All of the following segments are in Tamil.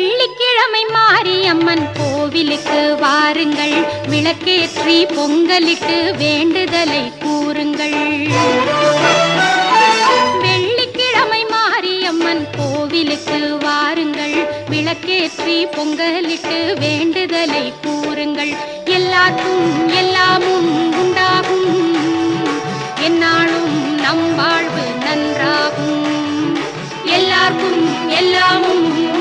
வெள்ளிக்கிழமை மாரியம்மன் கோவிலுக்கு வாருங்கள். விளக்கேற்றி பொங்கலிட்டு வேண்டுதலை கூறுங்கள். வெள்ளிக்கிழமை மாரியம்மன் கோவிலுக்கு வாருங்கள். விளக்கேற்றி பொங்கலிட்டு வேண்டுதலை கூறுங்கள். எல்லாருக்கும் எல்லாமும் உண்டாகும். என்னாலும் நம் வாழ்வு நன்றாகும். எல்லாருக்கும் எல்லாமும்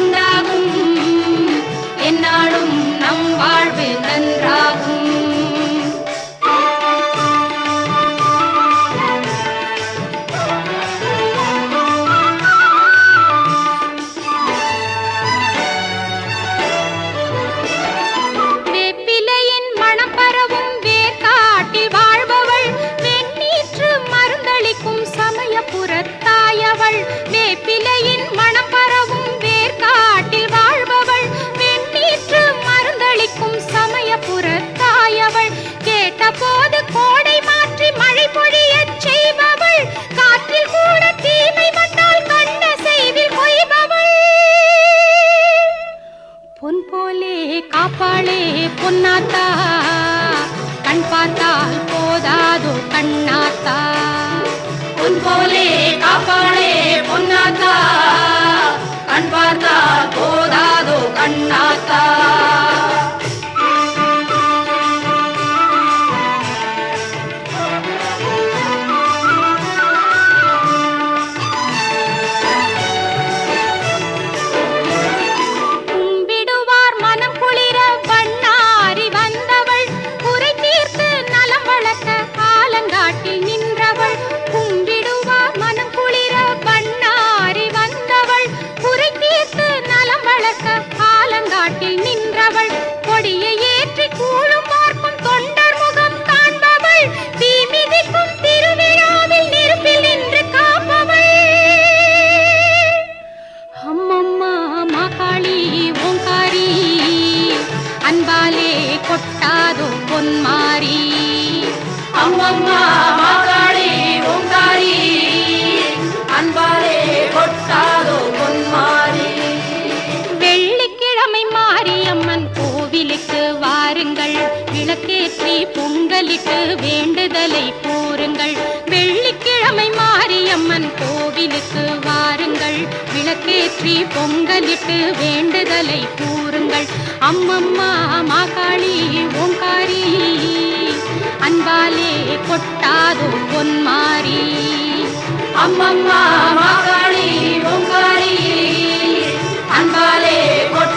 மல்லிக்கு வேண்டுதலை கூறுங்கள். வெள்ளிக்கிழமை மாரியம்மன் கோவிலுக்கு வாருங்கள். விளக்கேற்றி பொங்கலிட்டு வேண்டுதலை கூறுங்கள். அம்மம்மா மாகாளி ஓங்காரி அன்பாலே கொட்டாதோ பொன்மாரி. அம்மம்மா மாகாளி ஓங்காரி அன்பாலே கொட்ட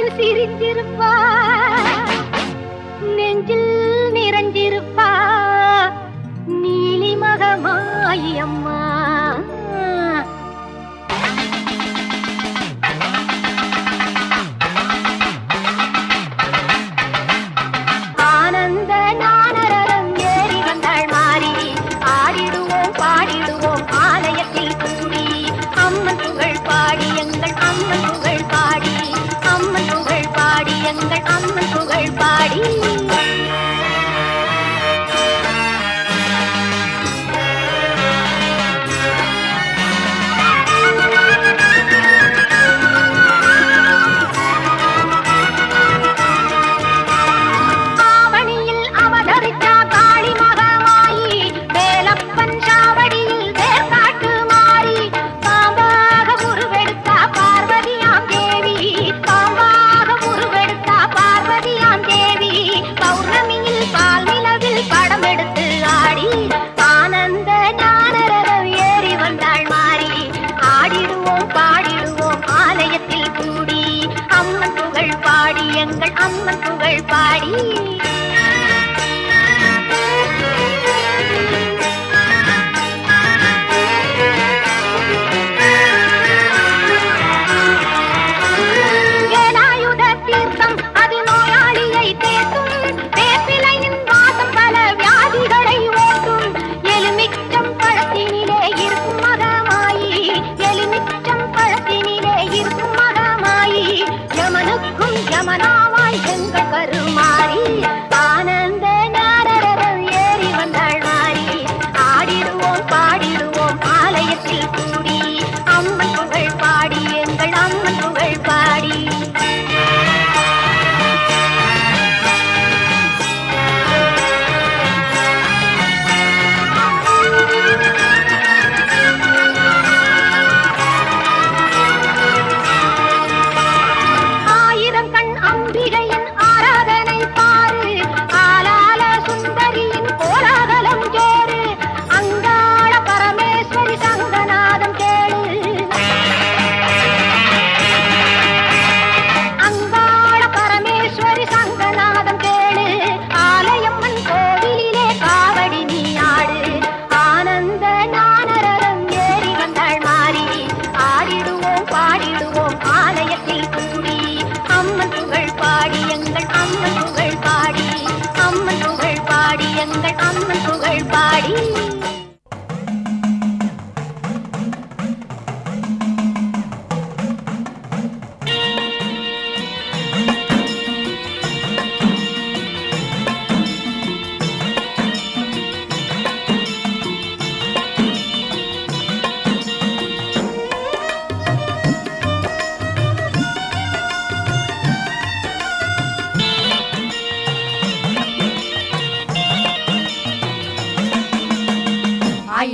முகத்தில் சிரிஞ்சிருப்பா நெஞ்சில் நிறைஞ்சிருப்பா நீலிமகமாயி அம்மா. bye.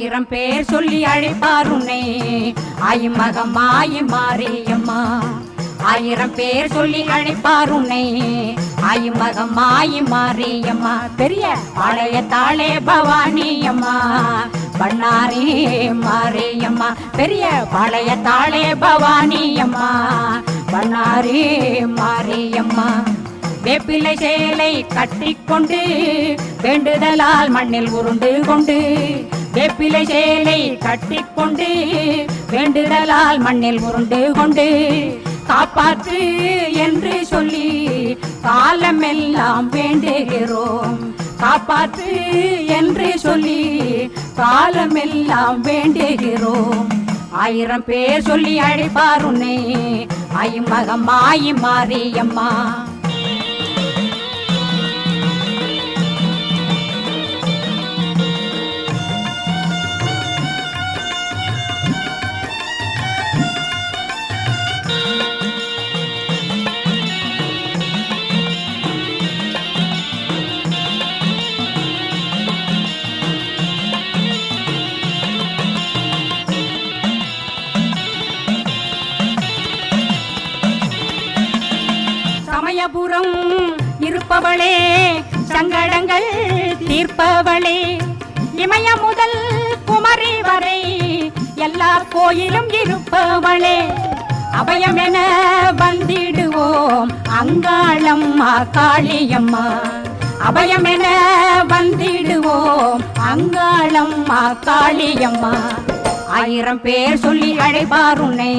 ஆயிரம் பேர் சொல்லி அழைப்பார் உன்னை. ஆயிமகம் ஆயி மாரியம்மா ஆயிரம் பேர் சொல்லி அழைப்பார் உன்னை. ஆயிமகம் ஆயி பெரிய பழைய தாளே பவானியம்மா. அம்மா பண்ணாரே மாரியம்மா. பெரிய பழைய தாளே பவானியம்மா. அம்மா பண்ணாரே மாரியம்மா. வேப்பிலை சேலை கட்டிக்கொண்டு வேண்டுதலால் மண்ணில் உருண்டு கொண்டு வேப்பிலை சேலை கட்டிக்கொண்டு வேண்டுதலால் மண்ணில் உருண்டு கொண்டு காப்பாற்று என்று சொல்லி காலமெல்லாம் வேண்டுகிறோம். காப்பாற்று என்று சொல்லி காலமெல்லாம் வேண்டுகிறோம். ஆயிரம் பேர் சொல்லி அழைப்பார் உன்னை ஐமகம் மாயி மாரியம்மா நிற்பவளே இமய முதல் குமரி வரை எல்லா கோயிலும் இருப்பவளே. அபயமென வந்திடுவோம் அங்காளம்மா காளியம்மா அபயமென வந்திடுவோம் அங்காளம்மா காளியம்மா ஆயிரம் பேர் சொல்லி அழைப்பார் உன்னை.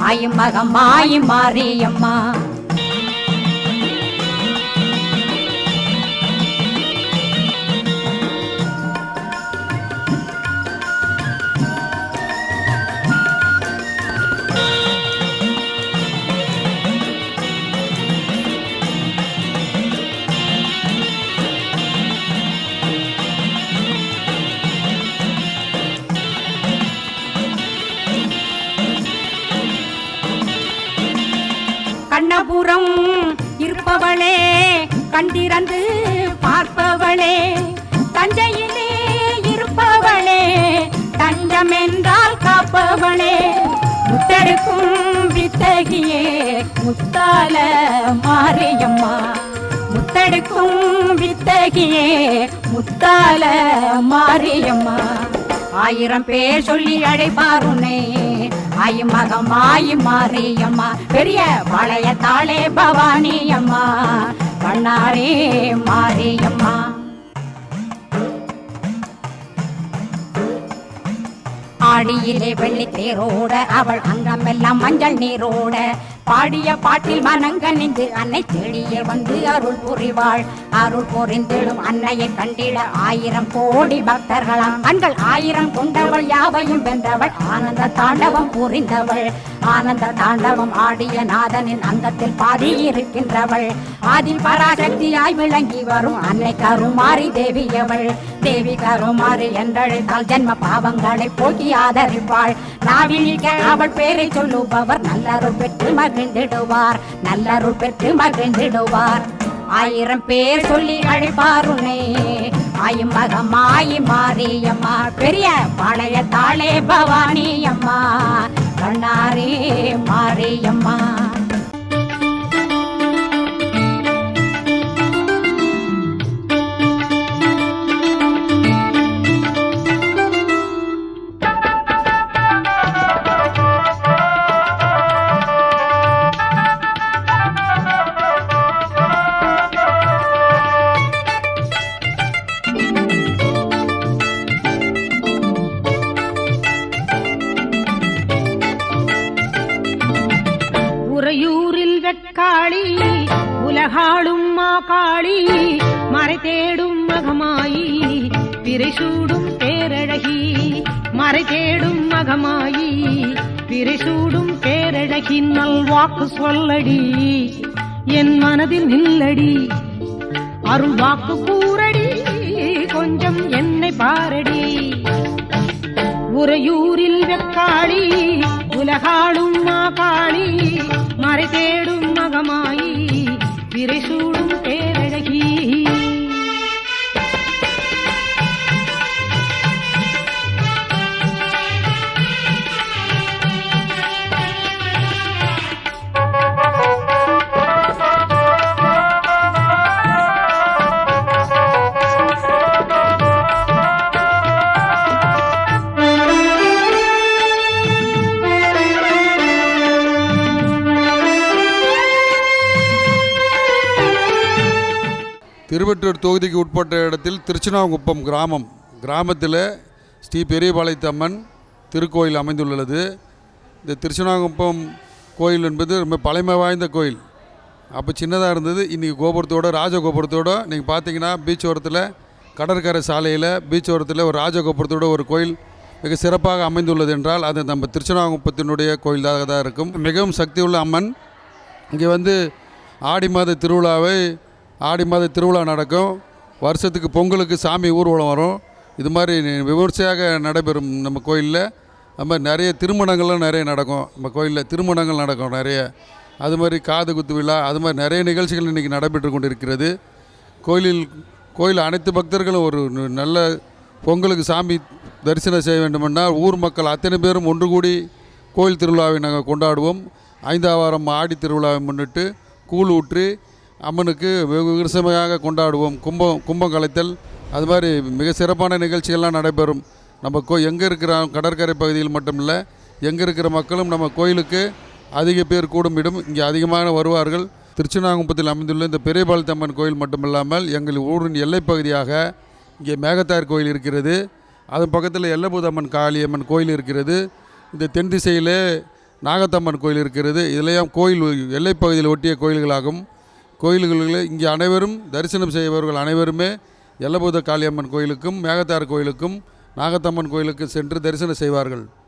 ஆயும் மகமாயி மாரியம்மா பார்ப்பவளே கண்டிரந்து பார்ப்பவளே தஞ்சையிலே இருப்பவளே தஞ்சம் என்றால் காப்பவளே. புத்தருக்கும் வித்தகியே முத்தால மாரியம்மா. முத்தடுக்கும் வித்தகியே முத்தால மாரியம்மா. ஆயிரம் பேர் சொல்லி அழைப்பாருனே ஆயி மகமாயி மாறியம்மா பெரிய பழையத்தாளே பவானி அம்மா. பண்ணாரே மாரியம்மா ஆடியிலே வெள்ளி தேரோட அவள் அங்கமெல்லாம் மஞ்சள் நீரோட பாடிய பாட்டில் மனங்கணிந்து அன்னை தேடியே வந்து அருள் புரிவாள். அருள் புரிந்திடும் அன்னையை கண்டிட ஆயிரம் கோடி பக்தர்களாம். கண்கள் ஆயிரம் கொண்டவள் யாவையும் வென்றவள். ஆனந்த தாண்டவம் புரிந்தவள். ஆனந்த தாண்டவம் ஆடிய நாதனின் அங்கத்தில் பாதி இருக்கின்றவள் ஆதி பராசக்தியாய் விளங்கி வரும் அன்னை கருமாரி தேவியவள். தேவி கருமாரி என்றழைத்தால் ஜென்ம பாவங்களை போக்கி ஆதரிப்பாள் நாவினிக்க அவள் பேரை சொல்லுபவர் நல்லருள் பெற்று மகிழ்ந்திடுவார் நல்லருள் பெற்று மகிழ்ந்திடுவார். ஆயிரம் பேர் சொல்லி அழைப்பாருனே ஆயும் மகமாயி மாரியம்மா பெரிய பழைய தாளே பவானி அம்மா கண்ணாரே மாரியம்மா. காளி உலகாளும் மா காளி மறை தேடும் மகமாயி பிறை சூடும் பேரழகி மறை தேடும் மகமாயி பிறை சூடும் பேரழகி நல் வாக்கு சொல்லடி என் மனதில் நில்லடி அருள் வாக்கு கூறடி கொஞ்சம் என்னை பாரடி. உறையூரில் வெக்காளி உலகாளும் மா காளி திருவெற்றூர் தொகுதிக்கு உட்பட்ட இடத்தில் திருச்சினாங்குப்பம் கிராமம். கிராமத்தில் ஸ்ரீ பெரியபாளையத்தம்மன் திருக்கோயில் அமைந்துள்ளது. இந்த திருச்சினாங்குப்பம் கோயில் என்பது ரொம்ப பழமை வாய்ந்த கோயில். அப்போ சின்னதாக இருந்தது. இன்றைக்கி கோபுரத்தோட ராஜகோபுரத்தோட நீங்கள் பார்த்தீங்கன்னா பீச் ஓரத்தில் கடற்கரை சாலையில் பீச் ஓரத்தில் ஒரு ராஜகோபுரத்தோட ஒரு கோயில் மிக சிறப்பாக அமைந்துள்ளது என்றால் அது நம்ம திருச்சினாங்குப்பத்தினுடைய கோயிலாக தான் இருக்கும். மிகவும் சக்தியுள்ள அம்மன். இங்கே வந்து ஆடி மாத திருவிழாவை ஆடி மாத திருவிழா நடக்கும். வருஷத்துக்கு பொங்கலுக்கு சாமி ஊர்வலம் வரும். இது மாதிரி விமர்சையாக நடைபெறும் நம்ம கோயிலில். அது மாதிரி நிறைய திருமணங்கள்லாம் நிறைய நடக்கும். நம்ம கோயிலில் திருமணங்கள் நடக்கும் நிறைய. அது மாதிரி காது குத்து விழா அது மாதிரி நிறைய நிகழ்ச்சிகள் இன்றைக்கி நடைபெற்று கொண்டிருக்கிறது. கோயிலில் கோயில் அனைத்து பக்தர்களும் ஒரு நல்ல பொங்கலுக்கு சாமி தரிசனம் செய்ய வேண்டுமென்றால் ஊர் மக்கள் அத்தனை பேரும் ஒன்று கூடி கோயில் திருவிழாவை நாங்கள் கொண்டாடுவோம். ஐந்தாவாரம் ஆடி திருவிழாவை முன்னிட்டு கூழ் ஊற்றி அம்மனுக்கு வெகு விமர்சமாக கொண்டாடுவோம். கும்பம் கும்பம் கலைத்தல் அது மாதிரி மிக சிறப்பான நிகழ்ச்சிகள்லாம் நடைபெறும். நம்ம கோ எங்கே இருக்கிற கடற்கரை பகுதியில் மட்டும் இல்லை எங்கே இருக்கிற மக்களும் நம்ம கோயிலுக்கு அதிக பேர் கூடும் இடம் இங்கே அதிகமாக வருவார்கள். திருச்சினாங்குப்பத்தில் அமைந்துள்ள இந்த பெரியபாலத்தம்மன் கோயில் மட்டுமில்லாமல் எங்கள் ஊரின் எல்லைப்பகுதியாக இங்கே மேகத்தார் கோயில் இருக்கிறது. அதன் பக்கத்தில் எல்லபூதம்மன் காளியம்மன் கோயில் இருக்கிறது. இந்த தென் திசையிலே நாகத்தம்மன் கோயில் இருக்கிறது. இதெல்லாம் கோயில் எல்லைப்பகுதியில் ஒட்டிய கோயில்களாகும். கோயில்களில் இங்கே அனைவரும் தரிசனம் செய்பவர்கள் அனைவருமே எல்லபூத காளியம்மன் கோயிலுக்கும் மேகத்தார் கோயிலுக்கும் நாகத்தம்மன் கோயிலுக்கு சென்று தரிசனம் செய்வார்கள்.